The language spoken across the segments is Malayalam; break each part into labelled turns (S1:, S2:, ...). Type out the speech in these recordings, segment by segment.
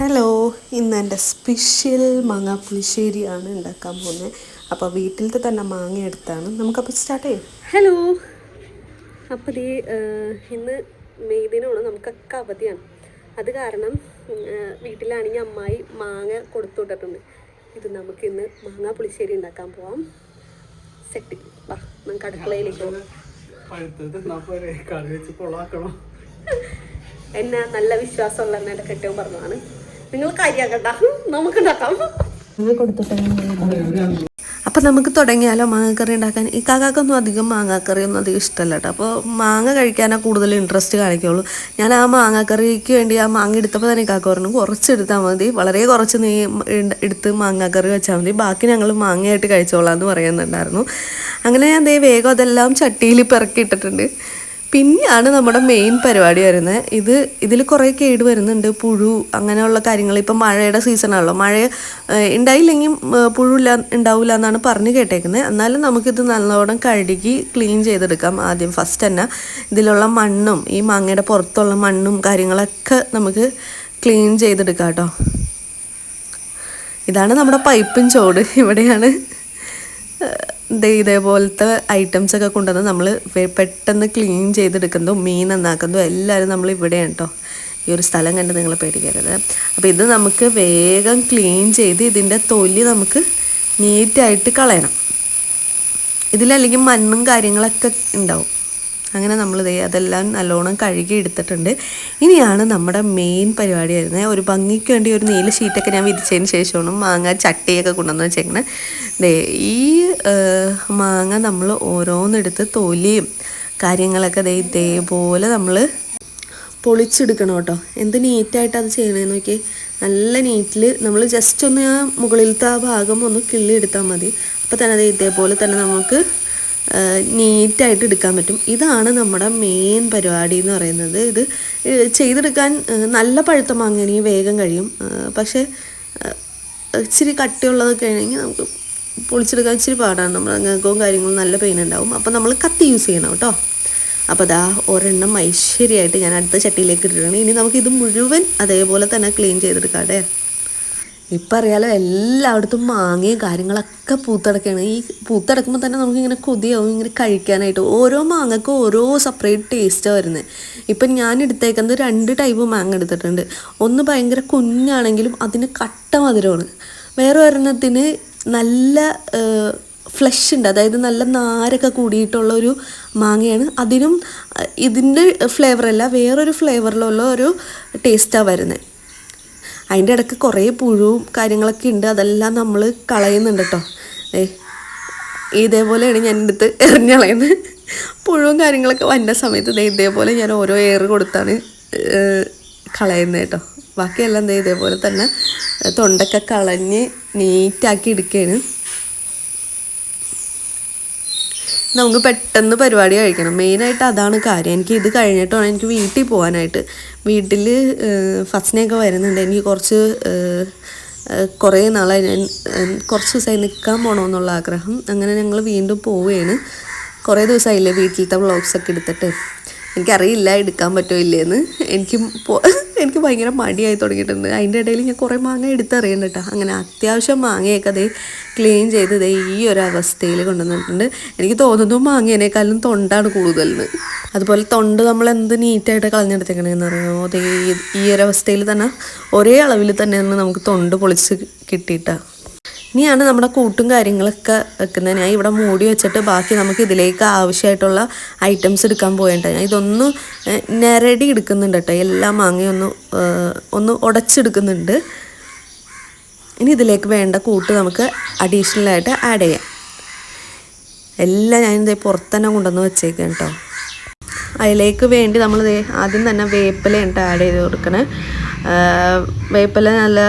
S1: ഹലോ ഇന്ന് എന്റെ സ്പെഷ്യൽ മാങ്ങ പുളിശ്ശേരിയാണ് ഉണ്ടാക്കാൻ പോകുന്നത്. അപ്പോൾ വീട്ടിലത്തെ തന്നെ മാങ്ങ എടുത്താണ്. നമുക്കപ്പോൾ സ്റ്റാർട്ട് ചെയ്യാം. ഹലോ. അപ്പോൾ ഈ ഇന്ന് മെയ് ദിനമാണ് നമുക്കൊക്കെ അവധിയാണ്. അത് കാരണം വീട്ടിലാണെങ്കിൽ അമ്മായി മാങ്ങ കൊടുത്തു വിട്ടിട്ടുണ്ട്. ഇത് നമുക്ക് ഇന്ന് മാങ്ങ പുളിശ്ശേരി ഉണ്ടാക്കാൻ പോവാം. സെറ്റ്. വാ നമുക്ക് അടുക്കളയിലേക്ക് പോകാം എന്നാ നല്ല വിശ്വാസമുള്ള എന്നെ കെട്ടവും പറഞ്ഞതാണ്. നിങ്ങൾ കാര്യാക്കണ്ട നമുക്ക് ഉണ്ടാക്കാം. അപ്പം നമുക്ക് തുടങ്ങിയാലോ? മാങ്ങക്കറി ഉണ്ടാക്കാൻ. ഈ കാക്കാക്കൊന്നും അധികം മാങ്ങാക്കറി ഒന്നും അധികം ഇഷ്ടമല്ല കേട്ടോ. അപ്പോൾ മാങ്ങ കഴിക്കാനാണ് കൂടുതൽ ഇൻട്രസ്റ്റ് കാണിക്കുള്ളൂ. ഞാൻ ആ മാങ്ങാക്കറിക്ക് വേണ്ടി ആ മാങ്ങ എടുത്തപ്പോൾ തന്നെ കാക്ക പറഞ്ഞു കുറച്ച് എടുത്താൽ മതി. വളരെ കുറച്ച് നീ എടുത്ത് മാങ്ങാക്കറി വെച്ചാൽ മതി. ബാക്കി ഞങ്ങൾ മാങ്ങയായിട്ട് കഴിച്ചോളാം എന്ന് പറയുന്നുണ്ടായിരുന്നു. അങ്ങനെ ഞാൻ ദേ വേഗം അതെല്ലാം ചട്ടിയിൽ പിറക്കിയിട്ടിട്ടുണ്ട് പിന്നെയാണ് നമ്മുടെ മെയിൻ പരിപാടി വരുന്നത്. ഇത് ഇതിൽ കുറേ കേട് വരുന്നുണ്ട്. പുഴു അങ്ങനെയുള്ള കാര്യങ്ങൾ. ഇപ്പം മഴയുടെ സീസണാണല്ലോ മഴ ഉണ്ടായില്ലെങ്കിൽ പുഴുല്ല ഉണ്ടാവില്ല എന്നാണ് പറഞ്ഞ് കേട്ടേക്കുന്നത് എന്നാലും നമുക്കിത് നല്ലോണം കഴുകി ക്ലീൻ ചെയ്തെടുക്കാം ആദ്യം ഫസ്റ്റ് തന്നെ. ഇതിലുള്ള മണ്ണും ഈ മാങ്ങയുടെ പുറത്തുള്ള മണ്ണും കാര്യങ്ങളൊക്കെ നമുക്ക് ക്ലീൻ ചെയ്തെടുക്കാം കേട്ടോ. ഇതാണ് നമ്മുടെ പൈപ്പും ചോട് ഇവിടെയാണ് ഇതേപോലത്തെ ഐറ്റംസ് ഒക്കെ കൊണ്ടുവന്ന് നമ്മൾ പെട്ടെന്ന് ക്ലീൻ ചെയ്തെടുക്കുന്നതും മീൻ നന്നാക്കുന്നതും എല്ലാവരും നമ്മൾ ഇവിടെയാണ് കേട്ടോ ഈ ഒരു സ്ഥലം കണ്ട് നിങ്ങൾ പേടിക്കരുത്. അപ്പോൾ ഇത് നമുക്ക് വേഗം ക്ലീൻ ചെയ്ത് ഇതിന്റെ തൊലി നമുക്ക് നീറ്റായിട്ട് കളയണം. ഇതിലല്ലെങ്കിൽ മണ്ണും കാര്യങ്ങളൊക്കെ ഉണ്ടാവും. അങ്ങനെ നമ്മൾ അതെല്ലാം നല്ലോണം കഴുകി എടുത്തിട്ടുണ്ട്. ഇനിയാണ് നമ്മുടെ മെയിൻ പരിപാടി വരുന്നത്. ഒരു ഭംഗിക്ക് വേണ്ടി ഒരു നീല ഷീറ്റൊക്കെ ഞാൻ വിരിച്ചതിന് ശേഷമാണ് മാങ്ങ ചട്ടിയൊക്കെ കൊണ്ടുവന്ന് വെച്ചേക്കണേ. ദേ ഈ മാങ്ങ നമ്മൾ ഓരോന്നെടുത്ത് തൊലിയും കാര്യങ്ങളൊക്കെ ദേ ഇതേപോലെ നമ്മൾ പൊളിച്ചെടുക്കണം കേട്ടോ. എന്ത് നീറ്റായിട്ട് അത് ചെയ്യണമെന്ന് നോക്കി നല്ല നീറ്റിൽ നമ്മൾ ജസ്റ്റ് ഒന്ന് ആ മുകളിലത്തെ ആ ഭാഗം ഒന്ന് കിള്ളി എടുത്താൽ മതി. അപ്പോൾ തന്നെ അത് ഇതേപോലെ തന്നെ നമുക്ക് നീറ്റായിട്ട് എടുക്കാൻ പറ്റും. ഇതാണ് നമ്മുടെ മെയിൻ പരിപാടി എന്ന് പറയുന്നത്. ഇത് ചെയ്തെടുക്കാൻ നല്ല പഴുത്ത മാങ്ങയാണെങ്കിൽ വേഗം കഴിയും. പക്ഷേ ഇച്ചിരി കട്ടിയുള്ളതൊക്കെ ആണെങ്കിൽ നമുക്ക് പൊളിച്ചെടുക്കാൻ ഇച്ചിരി പാടാണ്. നമ്മൾ അങ്ങക്കവും കാര്യങ്ങളും നല്ല പെയിൻ ഉണ്ടാവും. അപ്പോൾ നമ്മൾ കത്തി യൂസ് ചെയ്യണം കേട്ടോ. അപ്പോൾ അതാ ഒരെണ്ണം ഐശ്വര്യമായിട്ട് ഞാൻ അടുത്ത ചട്ടിയിലേക്ക് ഇട്ടിട്ടുണ്ട്. ഇനി നമുക്ക് ഇത് മുഴുവൻ അതേപോലെ തന്നെ ക്ലീൻ ചെയ്തെടുക്കാട്ടെ ഇപ്പം അറിയാലോ എല്ലായിടത്തും മാങ്ങയും കാര്യങ്ങളൊക്കെ പൂത്തടക്കുകയാണ് ഈ പൂത്തടക്കുമ്പോൾ തന്നെ നമുക്കിങ്ങനെ കൊതിയാവും ഇങ്ങനെ കഴിക്കാനായിട്ട്. ഓരോ മാങ്ങക്കും ഓരോ സെപ്പറേറ്റ് ടേസ്റ്റാണ് വരുന്നത് ഇപ്പം ഞാൻ എടുത്തേക്കുന്നത് രണ്ട് ടൈപ്പ് മാങ്ങ എടുത്തിട്ടുണ്ട്. ഒന്ന് ഭയങ്കര കുഞ്ഞാണെങ്കിലും അതിന് കട്ട മധുരമാണ്. വേറെ ഒരെണ്ണത്തിന് നല്ല ഫ്ലഷ് ഉണ്ട്. അതായത് നല്ല നാരൊക്കെ കൂടിയിട്ടുള്ള ഒരു മാങ്ങയാണ്. അതിനും ഇതിന്റെ ഫ്ലേവറല്ല വേറൊരു ഫ്ലേവറിലുള്ള ഒരു ടേസ്റ്റാണ് വരുന്നത് അതിന്റെ ഇടയ്ക്ക് കുറേ പുഴുവും കാര്യങ്ങളൊക്കെ ഉണ്ട്. അതെല്ലാം നമ്മൾ കളയുന്നുണ്ട് കേട്ടോ ഏ ഇതേപോലെയാണ് ഞാൻ എന്റെ അടുത്ത് എറിഞ്ഞളയുന്നത് പുഴുവും കാര്യങ്ങളൊക്കെ വന്ന സമയത്ത് ഇതേപോലെ ഞാൻ ഓരോ എയർ കൊടുത്താണ് കളയുന്നത് കേട്ടോ ബാക്കിയെല്ലാം ഇതേപോലെ തന്നെ തൊണ്ടൊക്കെ കളഞ്ഞ് നീറ്റാക്കി എടുക്കുകയാണ് നമുക്ക് പെട്ടെന്ന് പരിപാടി കഴിക്കണം. മെയിനായിട്ട് അതാണ് കാര്യം. എനിക്ക് ഇത് കഴിഞ്ഞിട്ട് എനിക്ക് വീട്ടിൽ പോകാനായിട്ട്. വീട്ടിൽ ഫസ്റ്റിനെയൊക്കെ വരുന്നുണ്ട്. എനിക്ക് കുറച്ച് കുറേ നാളായി ഞാൻ കുറച്ച് ദിവസമായി നിൽക്കാൻ പോകണമെന്നുള്ള ആഗ്രഹം. അങ്ങനെ ഞങ്ങൾ വീണ്ടും പോവുകയാണ്. കുറേ ദിവസമായില്ലേ വീട്ടിലത്തെ വ്ളോഗ്സൊക്കെ എടുത്തിട്ട്. എനിക്കറിയില്ല എടുക്കാൻ പറ്റുമോ ഇല്ലേന്ന്. എനിക്ക് പോ- എനിക്ക് ഭയങ്കര മടിയായി തുടങ്ങിയിട്ടുണ്ട്. അതിന്റെ ഇടയിൽ ഞാൻ കുറേ മാങ്ങ എടുത്തറിയണ്ട കേട്ടോ. അങ്ങനെ അത്യാവശ്യം മാങ്ങയൊക്കെ അതേ ക്ലീൻ ചെയ്ത് ദേ ഈ ഒരു അവസ്ഥയിൽ കൊണ്ടുവന്നിട്ടുണ്ട്. എനിക്ക് തോന്നുന്നു മാങ്ങേനേക്കാളും തൊണ്ടാണ് കൂടുതലെന്ന്. അതുപോലെ തൊണ്ട് നമ്മൾ എന്ത് നീറ്റായിട്ട് കളഞ്ഞെടുത്തേക്കണെന്ന് അറിയാമോ അതേ ഈ- ഒരു അവസ്ഥയിൽ തന്നെ ഒരേ അളവിൽ തന്നെയാണ് നമുക്ക് തൊണ്ട് പൊളിച്ച് കിട്ടിയിട്ടാണ് ഇനിയാണ് നമ്മുടെ കൂട്ടും കാര്യങ്ങളൊക്കെ വെക്കുന്നത്. ഞാൻ ഇവിടെ മൂടി വെച്ചിട്ട് ബാക്കി നമുക്ക് ഇതിലേക്ക് ആവശ്യമായിട്ടുള്ള ഐറ്റംസ് എടുക്കാൻ പോയിട്ട് ഞാൻ ഇതൊന്ന് ഞെരടി എടുക്കുന്നുണ്ട് കേട്ടോ. എല്ലാ മാങ്ങയും ഒന്ന് ഒന്ന് ഉടച്ചെടുക്കുന്നുണ്ട്. ഇനി ഇതിലേക്ക് വേണ്ട കൂട്ട് നമുക്ക് അഡീഷണലായിട്ട് ആഡ് ചെയ്യാം. എല്ലാം ഞാൻ ഇതേ പുറത്ത് തന്നെ കൊണ്ടുവന്ന് വെച്ചേക്കാം കേട്ടോ. അതിലേക്ക് വേണ്ടി നമ്മൾ ആദ്യം തന്നെ വേപ്പില ഉണ്ട് ആഡ് ചെയ്ത് കൊടുക്കണേ. വേപ്പില നല്ല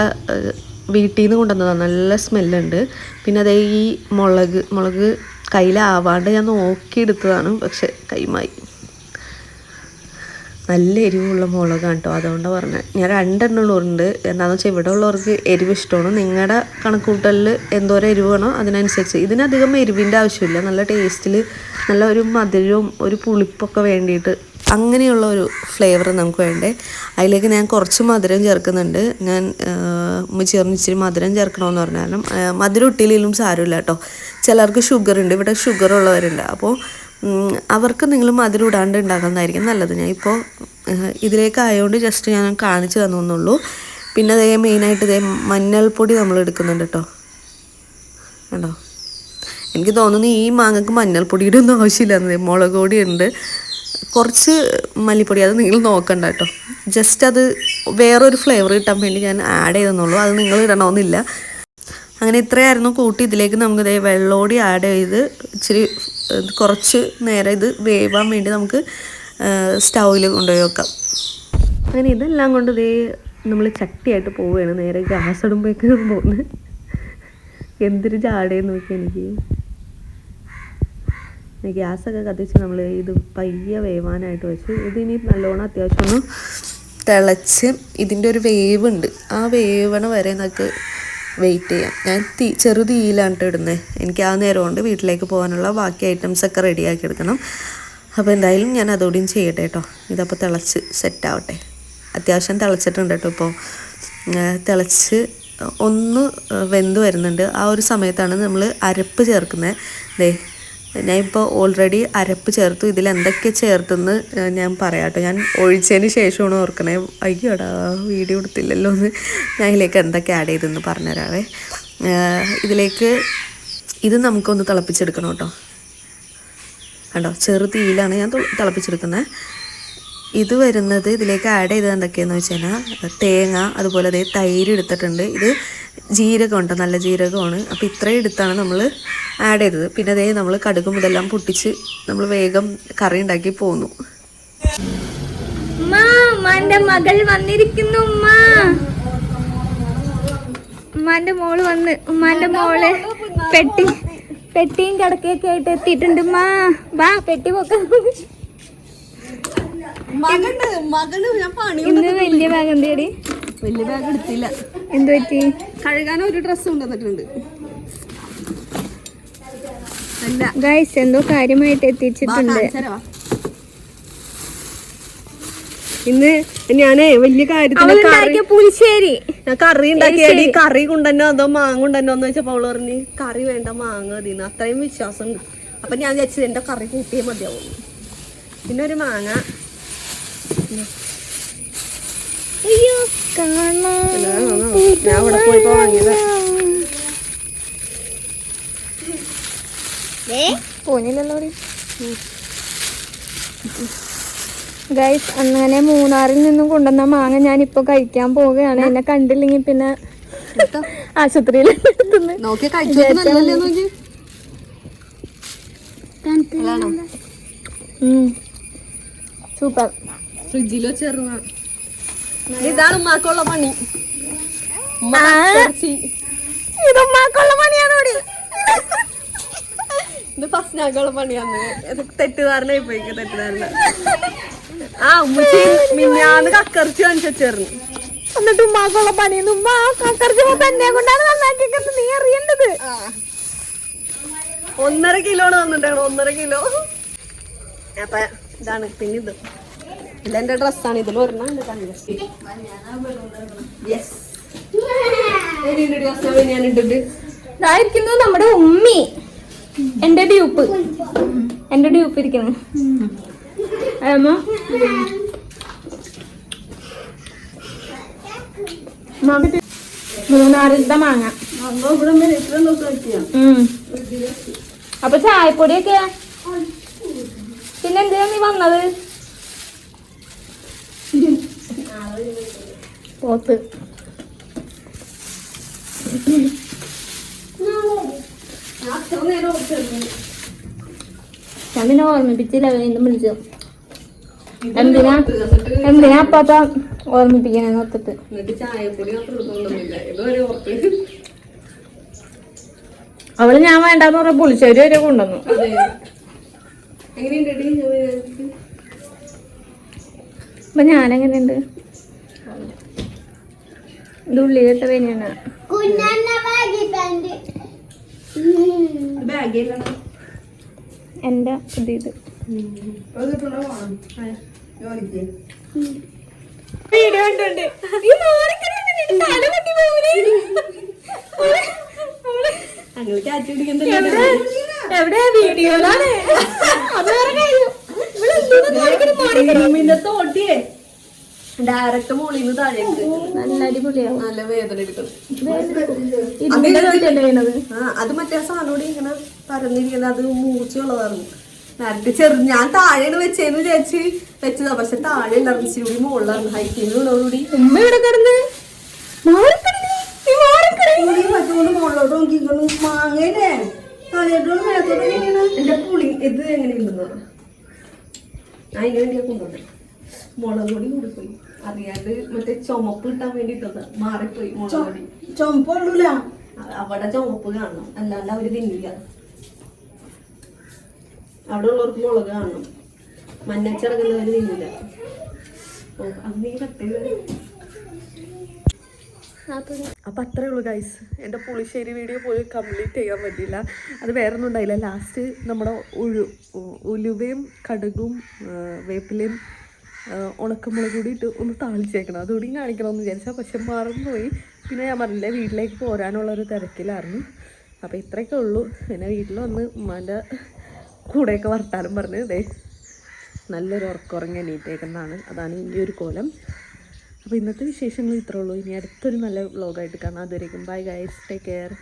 S1: വീട്ടിൽ നിന്ന് കൊണ്ടുവന്നതാണ് നല്ല സ്മെല്ലുണ്ട്. പിന്നെ അതേ ഈ മുളക് മുളക് കയ്യിലാവാണ്ട് ഞാൻ നോക്കിയെടുത്തതാണ്. പക്ഷെ കൈമായി നല്ല എരിവുള്ള മുളകാണ് കേട്ടോ അതുകൊണ്ടാണ് പറഞ്ഞത് ഞാൻ രണ്ടെണ്ണമുള്ളവരുണ്ട്. എന്താണെന്ന് വെച്ചാൽ ഇവിടെ ഉള്ളവർക്ക് എരിവ് ഇഷ്ടമാണ്. നിങ്ങളുടെ കണക്കൂട്ടലിൽ എന്തോരം എരിവ് വേണോ അതിനനുസരിച്ച്. ഇതിനധികം എരിവിന്റെ ആവശ്യമില്ല. നല്ല ടേസ്റ്റിൽ നല്ല ഒരു മധുരവും ഒരു പുളിപ്പൊക്കെ വേണ്ടിയിട്ട് അങ്ങനെയുള്ള ഒരു ഫ്ലേവർ നമുക്ക് വേണ്ടേ. അതിലേക്ക് ഞാൻ കുറച്ച് മധുരം ചേർക്കുന്നുണ്ട്. ഞാൻ ചേർന്ന് ഇച്ചിരി മധുരം ചേർക്കണമെന്ന് പറഞ്ഞാലും മധുരം ഇട്ടില്ലെങ്കിലും സാരമില്ല കേട്ടോ ചിലർക്ക് ഷുഗർ ഉണ്ട് ഇവിടെ ഷുഗർ ഉള്ളവരുണ്ട് അപ്പോൾ അവർക്ക് നിങ്ങൾ മധുരം ഇടാണ്ട് ഉണ്ടാക്കുന്നതായിരിക്കും നല്ലത്. ഞാൻ ഇപ്പോൾ ഇതിലേക്ക് ആയതുകൊണ്ട് ജസ്റ്റ് ഞാൻ കാണിച്ചു തന്നുള്ളൂ പിന്നെ അതേ മെയിനായിട്ട് ഇതേ മഞ്ഞൾപ്പൊടി നമ്മൾ എടുക്കുന്നുണ്ട് കേട്ടോ കണ്ടോ? എനിക്ക് തോന്നുന്നു ഈ മാങ്ങക്ക് മഞ്ഞൾപ്പൊടിയുടെ ഒന്നും ആവശ്യമില്ല. മുളക് പൊടി ഉണ്ട്. കുറച്ച് മല്ലിപ്പൊടി അത് നിങ്ങൾ നോക്കണ്ട കേട്ടോ ജസ്റ്റ് അത് വേറൊരു ഫ്ലേവർ കിട്ടാൻ വേണ്ടി ഞാൻ ആഡ് ചെയ്തെന്നുള്ളൂ. അത് നിങ്ങൾ ഇടണമെന്നില്ല അങ്ങനെ ഇത്രയായിരുന്നു കൂട്ടി. ഇതിലേക്ക് നമുക്ക് ഇതേ വെള്ളോടി ആഡ് ചെയ്ത് ഇച്ചിരി കുറച്ച് നേരം ഇത് വേവാൻ വേണ്ടി നമുക്ക് സ്റ്റൗവിൽ കൊണ്ടുപോയി വെക്കാം. അങ്ങനെ ഇതെല്ലാം കൊണ്ട് ഇതേ നമ്മൾ ചട്ടിയായിട്ട് പോവുകയാണ്. നേരെ ഗ്യാസ് ഇടുമ്പോഴേക്കും പോകുന്നത് എന്തൊരു ജാടയെന്ന് നോക്കി എനിക്ക്. ഗ്യാസൊക്കെ കത്തിച്ച് നമ്മൾ ഇത് പയ്യെ വേവാനായിട്ട് വെച്ചു ഇതിനി നല്ലോണം അത്യാവശ്യം ഒന്ന് തിളച്ച് ഇതിന്റെ ഒരു വേവ് ഉണ്ട് ആ വേവണ വരെ നമുക്ക് വെയിറ്റ് ചെയ്യാം. ഞാൻ തീ ചെറു തീയിലാണ് ഇടുന്നത് എനിക്ക് ആ നേരം കൊണ്ട് വീട്ടിലേക്ക് പോകാനുള്ള ബാക്കി ഐറ്റംസ് ഒക്കെ റെഡിയാക്കി എടുക്കണം. അപ്പോൾ എന്തായാലും ഞാൻ അതോടെയും ചെയ്യട്ടെ കേട്ടോ ഇതപ്പോൾ തിളച്ച് സെറ്റാവട്ടെ അത്യാവശ്യം തിളച്ചിട്ടുണ്ട് കേട്ടോ ഇപ്പോൾ തിളച്ച് ഒന്ന് വെന്ത് വരുന്നുണ്ട്. ആ ഒരു സമയത്താണ് നമ്മൾ അരപ്പ് ചേർക്കുന്നത് ദേ ഞാൻ ഇപ്പോൾ ഓൾറെഡി അരപ്പ് ചേർത്തു. ഇതിൽ എന്തൊക്കെ ചേർത്തെന്ന് ഞാൻ പറയാം കേട്ടോ ഞാൻ ഒഴിച്ചതിന് ശേഷമാണ് ഓർക്കണേ. അയ്യോടാ വീഡിയോ എടുത്തില്ലല്ലോ എന്ന്. ഞാൻ ഇതിലേക്ക് എന്തൊക്കെ ആഡ് ചെയ്തെന്ന് പറഞ്ഞുതരാവേ. ഇതിലേക്ക് ഇത് നമുക്കൊന്ന് തിളപ്പിച്ചെടുക്കണം കേട്ടോ. കണ്ടോ? ചെറു തീയിലാണ് ഞാൻ തിളപ്പിച്ചെടുക്കുന്നത്. ഇത് വരുന്നത് ഇതിലേക്ക് ആഡ് ചെയ്തത് എന്തൊക്കെയാണെന്ന് വെച്ച് കഴിഞ്ഞാൽ തേങ്ങ അതുപോലെ അതേ തൈര് എടുത്തിട്ടുണ്ട്. ഇത് ജീരകം ഉണ്ട് നല്ല ജീരകമാണ്. അപ്പോൾ ഇത്രയും എടുത്താണ് നമ്മൾ ആഡ് ചെയ്തത്. പിന്നെ അതേ നമ്മൾ കടുകും ഇതെല്ലാം പൊട്ടിച്ച് നമ്മൾ വേഗം കറി ഉണ്ടാക്കി പോന്നു.
S2: മകൾ വന്നിരിക്കുന്നു ഉമ്മ. ഉമ്മാന്റെ മോൾ വന്ന് ഉമ്മാന്റെ മോൾ പെട്ടി പെട്ടിയും കിടക്കയൊക്കെ ആയിട്ട് എത്തിയിട്ടുണ്ട് ഉമ്മ. വാ പെട്ടി പൊക്ക
S1: മകണ്ട് മകന് ഞാൻ പണി
S2: ഇന്ന് വലിയ ബാഗ് എന്തേടി
S1: വലിയ ബാഗ് എടുത്തില്ല.
S2: എന്ത് പറ്റി?
S1: കഴുകാൻ ഒരു ഡ്രസ്സ് കൊണ്ടുവന്നിട്ടുണ്ട്
S2: ഗൈസ് എന്തോ കാര്യമായിട്ട് എത്തിച്ചിട്ടുണ്ട്.
S1: ഇന്ന് ഞാനേ വലിയ കാര്യത്തിന്
S2: പുളിശ്ശേരി.
S1: ഞാൻ കറി ഉണ്ടാക്കിയാടി. കറി കൊണ്ടന്നോ അതോ മാങ്ങ കൊണ്ടന്നോ എന്ന് വെച്ചപ്പോ അവൾ പറഞ്ഞു കറി വേണ്ട മാങ്ങ മതിന്ന് അത്രയും വിശ്വാസം ഉണ്ട് അപ്പൊ ഞാൻ വിചാരിച്ചത് എന്റെ കറി കൂട്ടിയേ മതിയാവും പിന്നെ ഒരു മാങ്ങ.
S2: അയ്യോ
S1: ഞാൻ വാങ്ങിയത്
S2: പോന്നില്ലല്ലോ ഗൈസ് അങ്ങനെ മൂന്നാറിൽ നിന്നും കൊണ്ടുവന്ന മാങ്ങ ഞാൻ ഇപ്പൊ കഴിക്കാൻ പോവുകയാണ്. എന്നെ കണ്ടില്ലെങ്കിൽ പിന്നെ ആശുപത്രിയിൽ സൂപ്പർ.
S1: ഫ്രിഡ്ജിലോ ചെറുന്ന ഇതാണ് ഉമ്മാക്കുള്ള പണി.
S2: ഇതുമ്മാക്കുള്ള പണിയാണ് കൂടി
S1: ഇത് ഫസ്റ്റ് ഞങ്ങൾക്കുള്ള പണിയാണ്. തെറ്റുകാരനായി പോയി തെറ്റുകാരന ആ ഉമ്മച്ചി മിന്നാന്ന് കക്കറിച്ച് കാണിച്ചു
S2: എന്നിട്ട് ഉമ്മാക്കുള്ള പണി. ഉമ്മ കക്കറിച്ചപ്പോ തന്നെ കൊണ്ടാണ് നന്നാക്കിയത് നീ അറിയേണ്ടത്.
S1: ഒന്നര കിലോ ആണ് തന്നിട്ടാണ് ഒന്നര കിലോ. അപ്പൊ ഇതാണ് പിന്നെ ഇത്. ഇതെന്റെ ഡ്രസ്സാണ് ഇതിൽ ഒരെണ്ണം യെസ് ഞാൻ ഇട്ടിട്ട്
S2: ഇതായിരിക്കുന്നു നമ്മുടെ ഉമ്മി. എന്റെ ഡ്യൂപ്പ്. എന്റെ ഡ്യൂപ്പ് ഇരിക്കുന്നു അമ്മ മൂന്നാറിലത്തെ മാങ്ങ. അപ്പൊ ചായപ്പൊടിയൊക്കെ? പിന്നെന്തിനാ നീ വന്നത്? പോത്ത്. ഞാൻ പിന്നെ ഓർമ്മിപ്പിച്ചില്ല വീണ്ടും വിളിച്ചു. എന്തിനാ എന്തിനാ അപ്പാപ്പ
S1: ഇതുവരെ ഓർത്ത്.
S2: അവൾ ഞാൻ വേണ്ടെന്ന് പറഞ്ഞ പുളിശ്ശേരി വരെ കൊണ്ടുവന്നു. അപ്പൊ ഞാനെങ്ങനെയുണ്ട്? ഉള്ളിലിട്ട തന്നെയാണ്
S1: ബാഗിലാണ്
S2: എന്റെ ഇത് ഇത് വീഡിയോ കണ്ടുണ്ട് എവിടെ? വീഡിയോയിലാണ് അത് വേറെ കാര്യം. ഇവിടെ എന്തോന്ന് കാണിക്കണ് മോളിൽ?
S1: റൂമിന്റെ തോട്ടിയേ ഡയറക്റ്റ് മുകളിൽ താഴേക്ക്
S2: നല്ല അടിപൊളിയാവും
S1: നല്ല വേദന എടുക്കണം അത് മറ്റേ സാധനോട് ഇങ്ങനെ പരന്നിരിക്കുന്നത് അത് മൂർച്ചയുള്ളതായിരുന്നു. നേരത്തെ ചെറു ഞാൻ താഴെയാണ് വെച്ചേന്ന് വിചാരിച്ച് വെച്ചതാ. പക്ഷെ താഴെ ഉണ്ടായിരുന്നു ഇച്ചിരി കൂടി ഹൈറ്റിനുള്ളതുകൂടി
S2: ഉമ്മ ഇവിടെ കിടന്ന്?
S1: മുകളിലോട്ട് നോക്കിക്കുന്നു മാങ്ങയില്ലേ തലയോട്ടും മേത്തോട്ടും ഇങ്ങനെ. എന്റെ പുളി. ഇത് എങ്ങനെ ഞാൻ അതിന് വേണ്ടിയാ കൊണ്ടുവന്നു മുളക് പൊടി കൂടിപ്പോയി അറിയാണ്ട് മറ്റേ ചുമപ്പ് കിട്ടാൻ വേണ്ടിട്ടത് മാറിപ്പോയി മുളക് പൊടി.
S3: ചുമപ്പുള്ളൂല
S1: അ- അവിടെ ചുമപ്പ് കാണണം. അല്ലാണ്ട് അവർ തിന്നില്ല. അവിടെ ഉള്ളവർക്ക് മുളക് കാണണം. മഞ്ഞച്ചിറങ്ങുന്നവര് തിന്നില്ല. ഓ അത് നീ കട്ട് അപ്പം അത്രേ ഉള്ളൂ ഗൈസ് എന്റെ പുളിശ്ശേരി വീഡിയോ പോയി കംപ്ലീറ്റ് ചെയ്യാൻ പറ്റിയില്ല. അത് വേറെ ഒന്നും ഉണ്ടായില്ല. ലാസ്റ്റ് നമ്മുടെ ഉഴു ഉലുവയും കടുകും വേപ്പിലയും ഉണക്കമുളക് കൂടി ഇട്ട് ഒന്ന് താളിച്ചേക്കണം. അതുകൂടി കാണിക്കണമെന്ന് വിചാരിച്ചാൽ പക്ഷെ മറന്നുപോയി. പിന്നെ ഞാൻ പറഞ്ഞില്ലേ വീട്ടിലേക്ക് പോരാനുള്ളൊരു തിരക്കിലായിരുന്നു. അപ്പോൾ ഇത്രയൊക്കെ ഉള്ളൂ. പിന്നെ വീട്ടിൽ വന്ന് ഉമ്മാന്റെ കൂടെയൊക്കെ വർത്താനം പറഞ്ഞ് ദേ നല്ലൊരു ഉറക്കുറങ്ങി എണീറ്റേക്കുന്നതാണ്. അതാണ് ഈ ഒരു കോലം. അപ്പോൾ ഇന്നത്തെ വിശേഷങ്ങൾ ഇത്രേ ഉള്ളൂ. ഇനി അടുത്തൊരു നല്ല വ്ലോഗായിട്ട് കാണാം. അതുവരേക്കും ബൈ ഗൈസ്. Take care.